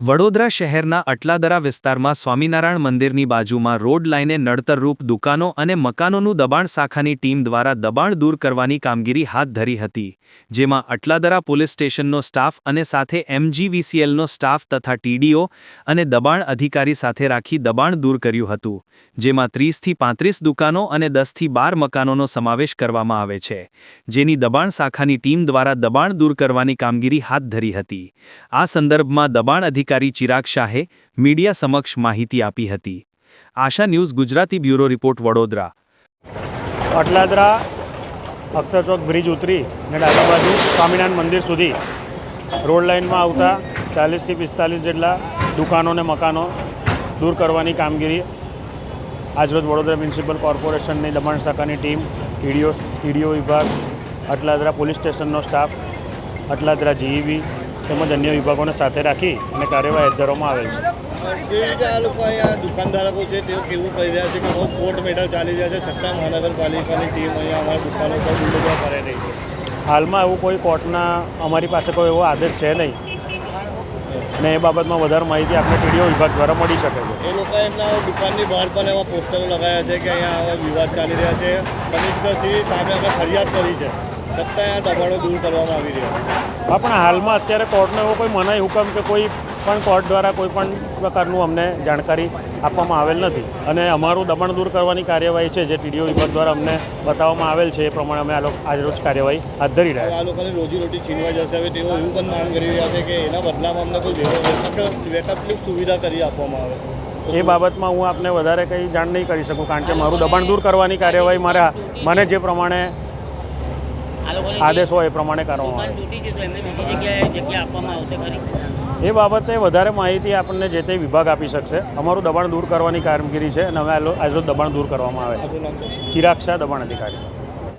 વડોદરા શહેરના અટલાદરા વિસ્તારમાં સ્વામિનારાયણ મંદિરની બાજુમાં રોડ લાઈને નડતરરૂપ દુકાનો અને મકાનોનું દબાણ શાખાની ટીમ દ્વારા દબાણ દૂર કરવાની કામગીરી હાથ ધરી હતી, જેમાં અટલાદરા પોલીસ સ્ટેશનનો સ્ટાફ અને સાથે એમજીવીસીએલનો સ્ટાફ તથા ટીડીઓ અને દબાણ અધિકારી સાથે રાખી દબાણ દૂર કર્યું હતું, જેમાં ત્રીસથી પાંત્રીસ દુકાનો અને દસથી બાર મકાનોનો સમાવેશ કરવામાં આવે છે, જેની દબાણ શાખાની ટીમ દ્વારા દબાણ દૂર કરવાની કામગીરી હાથ ધરી હતી. આ સંદર્ભમાં દબાણ અધિકારી ચિરાગ શાહે મીડિયા સમક્ષ માહિતી આપી હતી. Asha news Gujarati bureau report Vadodara. Atladara Akshar Chowk bridge ઉતરી અને ડાબી બાજુ સ્વામિનારાયણ મંદિર સુધી. રોડ લાઇનમાં આવતા ચાલીસથી પિસ્તાલીસ જેટલા દુકાનો ને મકાનો દૂર કરવાની કામગીરી આજરોજ વડોદરા મ્યુનિસિપલ કોર્પોરેશનની દમણ શાખાની ટીમ, ટીડીઓ ટીડીઓ વિભાગ, અટલાદરા પોલીસ સ્ટેશનનો સ્ટાફ, અટલાદરા જીઈબી તેમજ અન્ય વિભાગોને સાથે રાખી અને કાર્યવાહી હાથ ધરવામાં આવેલ છે. જે રીતે આ લોકો અહીંયા દુકાનધારકો છે તેઓ કેવું કહી રહ્યા છે કે બહુ કોર્ટ મેડલ ચાલી રહ્યા છે છતાં મહાનગરપાલિકાની ટીમ અહીંયા અમારા દુકાનો પર બુલડોઝર કરે રહી છે હાલમાં એવું કોઈ કોર્ટના અમારી પાસે કોઈ એવો આદેશ છે નહીં. અને એ બાબતમાં વધારે માહિતી આપણે ટીડીઓ વિભાગ દ્વારા મળી શકે છે. એ લોકો એમના દુકાનની બહાર પણ એવા પોસ્ટરો લગાવ્યા છે કે અહીંયા વિવાદ ચાલી રહ્યા છે. કમિશનરશ્રી સામે અમે ફરિયાદ કરી છે. છતાં દબાણો દૂર કરવામાં આવી રહ્યા છે. હા પણ હાલમાં અત્યારે કોર્ટનો એવો કોઈ મનાઈ હુકમ કે કોઈ પણ કોર્ટ દ્વારા કોઈ પણ પ્રકારનું અમને જાણકારી આપવામાં આવેલ નથી. અને અમારું દબાણ દૂર કરવાની કાર્યવાહી છે જે ટીડીઓ વિભાગ દ્વારા અમને બતાવવામાં આવેલ છે એ પ્રમાણે અમે આ લોકો આજરોજ કાર્યવાહી હાથ ધરી રહ્યા આ લોકોની રોજીરોટી છીનવા જશે. હવે તેઓ એવું પણ માંગ કરી રહ્યા છે કે એના બદલામાં અમને કોઈ વેકઅપની સુવિધા કરી આપવામાં આવે. એ બાબતમાં હું આપને વધારે કંઈ જાણ નહીં કરી શકું કારણ કે મારું દબાણ દૂર કરવાની કાર્યવાહી મારા મને જે પ્રમાણે આદેશ હોય એ પ્રમાણે કરવામાં આવે. એ બાબતે વધારે માહિતી આપણને જે તે વિભાગ આપી શકશે. અમારું દબાણ દૂર કરવાની કામગીરી છે અને અમે એઝ દબાણ દૂર કરવામાં આવે ચિરાગ શાહ દબાણ અધિકારી.